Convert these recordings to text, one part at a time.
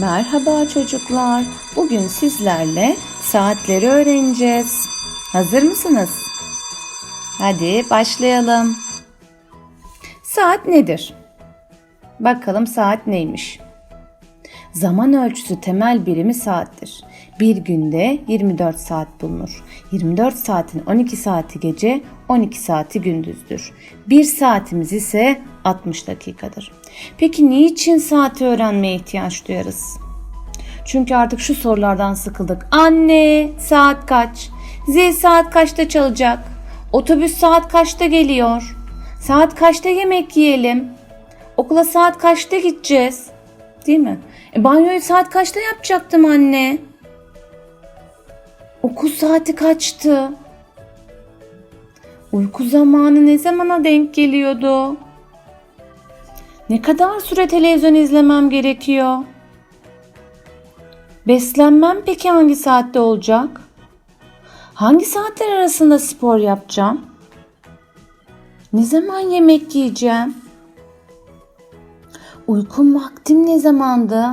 Merhaba çocuklar. Bugün sizlerle saatleri öğreneceğiz. Hazır mısınız? Hadi başlayalım. Saat nedir? Bakalım saat neymiş? Zaman ölçüsü temel birimi saattir. Bir günde 24 saat bulunur. 24 saatin 12 saati gece, 12 saati gündüzdür. Bir saatimiz ise 60 dakikadır. Peki niçin saati öğrenmeye ihtiyaç duyarız? Çünkü artık şu sorulardan sıkıldık. Anne, saat kaç? Zil saat kaçta çalacak? Otobüs saat kaçta geliyor? Saat kaçta yemek yiyelim? Okula saat kaçta gideceğiz? Değil mi? E, banyoyu saat kaçta yapacaktım anne? Okul saati kaçtı? Uyku zamanı ne zamana denk geliyordu? Ne kadar süre televizyon izlemem gerekiyor? Beslenmem peki hangi saatte olacak? Hangi saatler arasında spor yapacağım? Ne zaman yemek yiyeceğim? Uykum vaktim ne zamandı?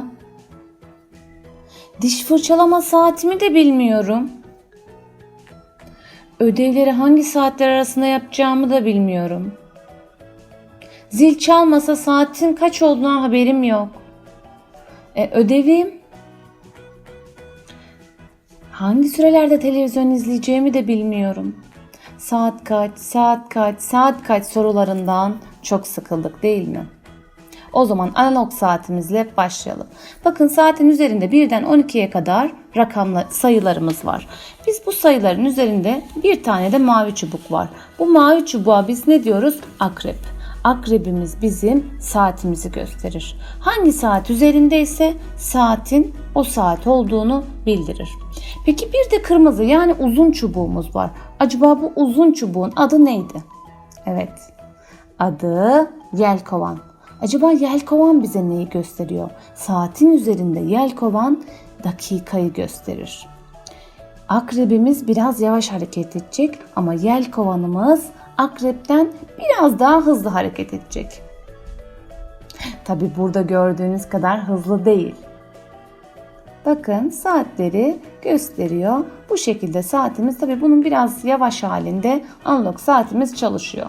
Diş fırçalama saatimi de bilmiyorum. Ödevleri hangi saatler arasında yapacağımı da bilmiyorum. Zil çalmasa saatin kaç olduğuna haberim yok. E, ödevim? Hangi sürelerde televizyon izleyeceğimi de bilmiyorum. Saat kaç, saat kaç, saat kaç sorularından çok sıkıldık değil mi? O zaman analog saatimizle başlayalım. Bakın saatin üzerinde birden 12'ye kadar rakamla sayılarımız var. Biz bu sayıların üzerinde bir tane de mavi çubuk var. Bu mavi çubuğa biz ne diyoruz? Akrep. Akrebimiz bizim saatimizi gösterir. Hangi saat üzerindeyse saatin o saat olduğunu bildirir. Peki bir de kırmızı yani uzun çubuğumuz var. Acaba bu uzun çubuğun adı neydi? Evet. Adı yelkovan. Acaba yelkovan bize neyi gösteriyor? Saatin üzerinde yelkovan dakikayı gösterir. Akrebimiz biraz yavaş hareket edecek ama yelkovanımız akrepten biraz daha hızlı hareket edecek. Tabi burada gördüğünüz kadar hızlı değil. Bakın saatleri gösteriyor. Bu şekilde saatimiz tabi bunun biraz yavaş halinde analog saatimiz çalışıyor.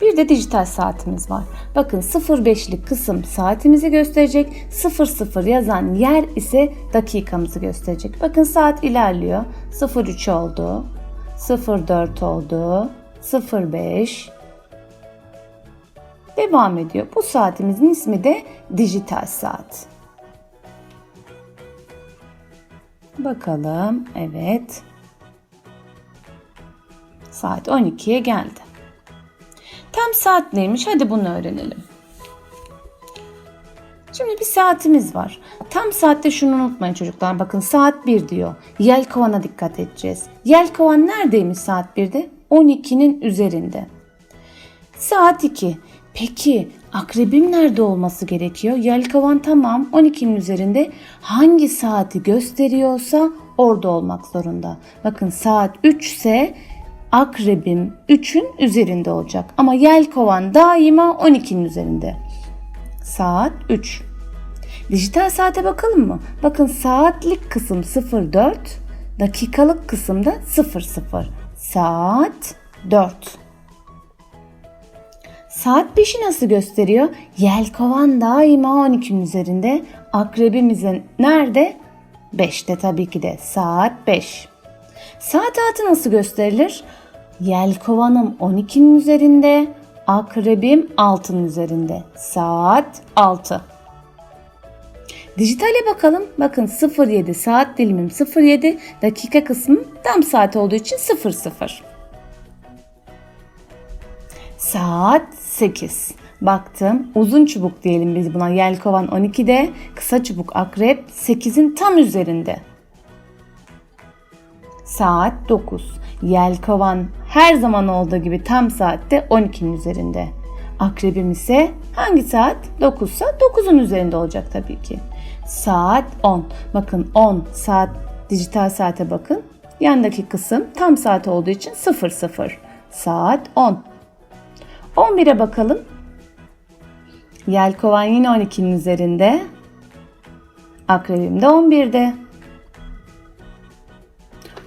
Bir de dijital saatimiz var. Bakın 05'lik kısım saatimizi gösterecek. 00 yazan yer ise dakikamızı gösterecek. Bakın saat ilerliyor. 03 oldu. 04 oldu. 05 devam ediyor. Bu saatimizin ismi de dijital saat. Bakalım. Evet. Saat 12'ye geldi. Tam saat neymiş? Hadi bunu öğrenelim. Şimdi bir saatimiz var. Tam saatte şunu unutmayın çocuklar. Bakın saat 1 diyor. Yelkovana dikkat edeceğiz. Yelkovan neredeymiş saat 1'de? 12'nin üzerinde. Saat 2. Peki akrebim nerede olması gerekiyor? Yelkovan tamam 12'nin üzerinde. Hangi saati gösteriyorsa orada olmak zorunda. Bakın saat 3 ise akrebim 3'ün üzerinde olacak. Ama yelkovan daima 12'nin üzerinde. Saat 3. Dijital saate bakalım mı? Bakın saatlik kısım 04, dakikalık kısımda 00. Saat 4. Saat 5'i nasıl gösteriyor? Yelkovan daima 12'nin üzerinde. Akrebimizin nerede? 5'te tabii ki de. Saat 5. Saat altı nasıl gösterilir? Yelkovanım 12'nin üzerinde, akrebim 6'nın üzerinde. Saat 6. Dijitale bakalım. Bakın 07 saat dilimim 07, dakika kısmım tam saat olduğu için 00. Saat 8. Baktım uzun çubuk diyelim biz buna yelkovan 12'de, kısa çubuk akrep 8'in tam üzerinde. Saat 9. Yelkovan her zaman olduğu gibi tam saatte 12'nin üzerinde. Akrebim ise hangi saat? 9 ise 9'un üzerinde olacak tabii ki. Saat 10. Bakın 10 saat dijital saate bakın. Yandaki kısım tam saat olduğu için 00. Saat 10. 11'e bakalım. Yelkovan yine 12'nin üzerinde. Akrebim de 11'de.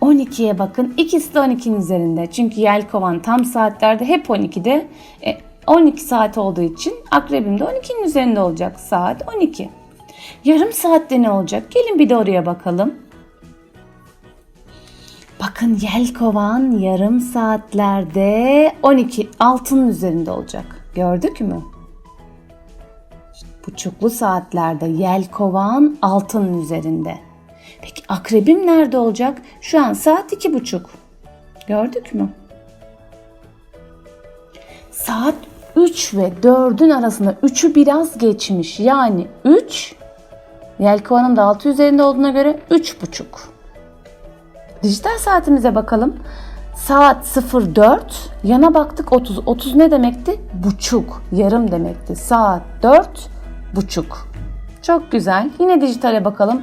12'ye bakın. İkisi de 12'nin üzerinde. Çünkü yelkovan tam saatlerde hep 12'de. E, 12 saat olduğu için akrebim de 12'nin üzerinde olacak. Saat 12. Yarım saatte ne olacak? Gelin bir de oraya bakalım. Bakın yelkovan yarım saatlerde 12 altının üzerinde olacak. Gördük mü? Buçuklu saatlerde yelkovan altının üzerinde. Peki akrebim nerede olacak? Şu an saat iki buçuk. Gördük mü? Saat 3 ve 4'ün arasında 3'ü biraz geçmiş. Yani 3 Yelkovanın da 6 üzerinde olduğuna göre 3,5. Dijital saatimize bakalım. Saat 04, yana baktık 30. 30 ne demekti? Buçuk, yarım demekti. Saat 4, buçuk. Çok güzel. Yine dijitale bakalım.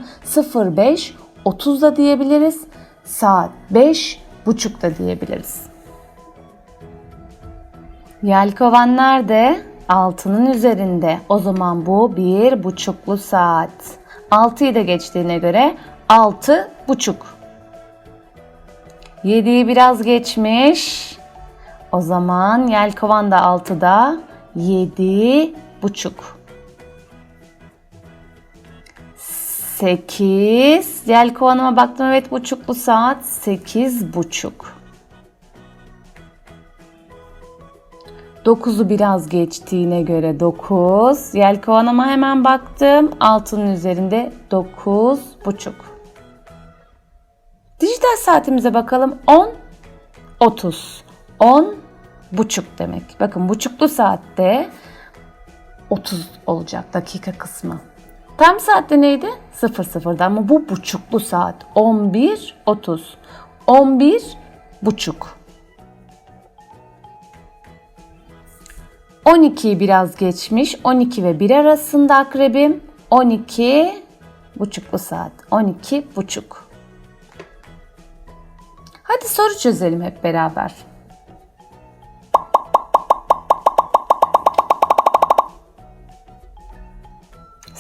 05, 30 da diyebiliriz. Saat 5, buçuk da diyebiliriz. Yelkovan nerede? Altının üzerinde. O zaman bu bir buçuklu saat. 6'yı da geçtiğine göre 6 buçuk. 7'yi biraz geçmiş. O zaman yelkovan da 6'da 7 buçuk. 8 yelkovanıma baktım evet buçuklu saat 8 buçuk. 9'u biraz geçtiğine göre 9. Yelkovanıma hemen baktım. Altının üzerinde 9 buçuk. Dijital saatimize bakalım. 10 30. 10 buçuk demek. Bakın buçuklu saatte 30 olacak dakika kısmı. Tam saatte neydi? 00'da ama bu buçuklu saat. 11 30. 11 buçuk. 12'yi biraz geçmiş. 12 ve 1 arasında akrebim. 12 buçuklu saat. 12 buçuk. Hadi soru çözelim hep beraber.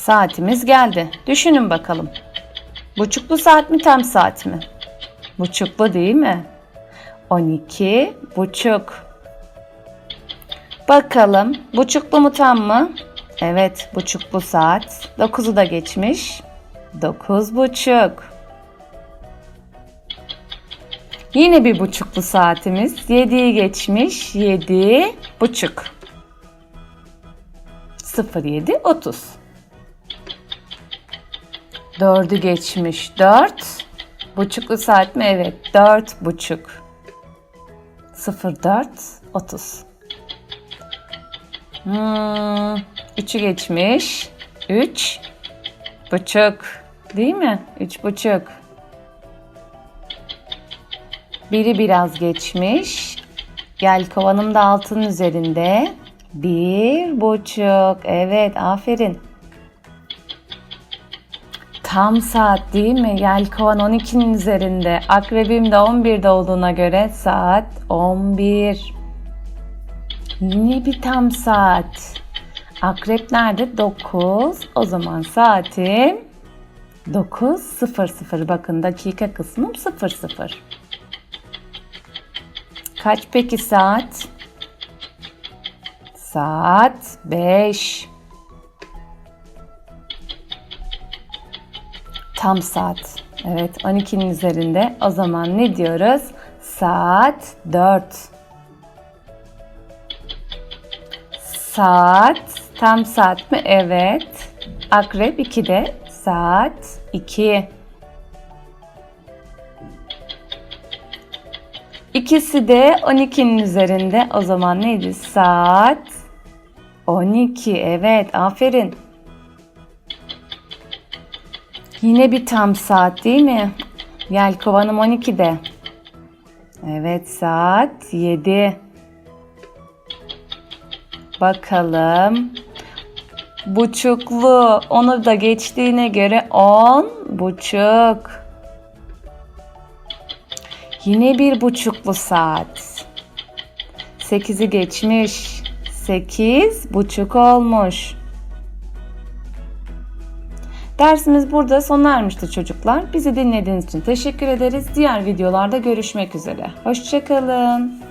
Saatimiz geldi. Düşünün bakalım. Buçuklu saat mi tam saat mi? Buçuklu değil mi? 12 buçuk. Bakalım buçuklu mu tam mı? Evet buçuklu saat. 9'u da geçmiş. 9 buçuk. Yine bir buçuklu saatimiz. 7'yi geçmiş. 7 buçuk. 07 30. 4'ü geçmiş. 4 buçuklu saat mi? Evet 4 buçuk. 04 30. Hmm, üçü geçmiş. Üç buçuk. Değil mi? Üç buçuk. Biri biraz geçmiş. Gel kovanım da altının üzerinde. Bir buçuk. Evet aferin. Tam saat değil mi? Yelkovan 12'nin üzerinde. Akrebim de 11'de olduğuna göre saat 11. Yine bir tam saat. Akrep nerede? 9. O zaman saatim 9.00. Bakın dakika kısmım 00. Kaç peki saat? Saat 5. Tam saat. Evet 12'nin üzerinde. O zaman ne diyoruz? Saat 4. Saat. Tam saat mi? Evet. Akrep 2'de. Saat 2. İkisi de 12'nin üzerinde. O zaman neydi? Saat 12. Evet, aferin. Yine bir tam saat değil mi? Yelkovanım 12'de. Evet, saat 7. Bakalım. Buçuklu. Onu da geçtiğine göre on buçuk. Yine bir buçuklu saat. Sekizi geçmiş. Sekiz buçuk olmuş. Dersimiz burada sona ermiştir çocuklar. Bizi dinlediğiniz için teşekkür ederiz. Diğer videolarda görüşmek üzere. Hoşçakalın.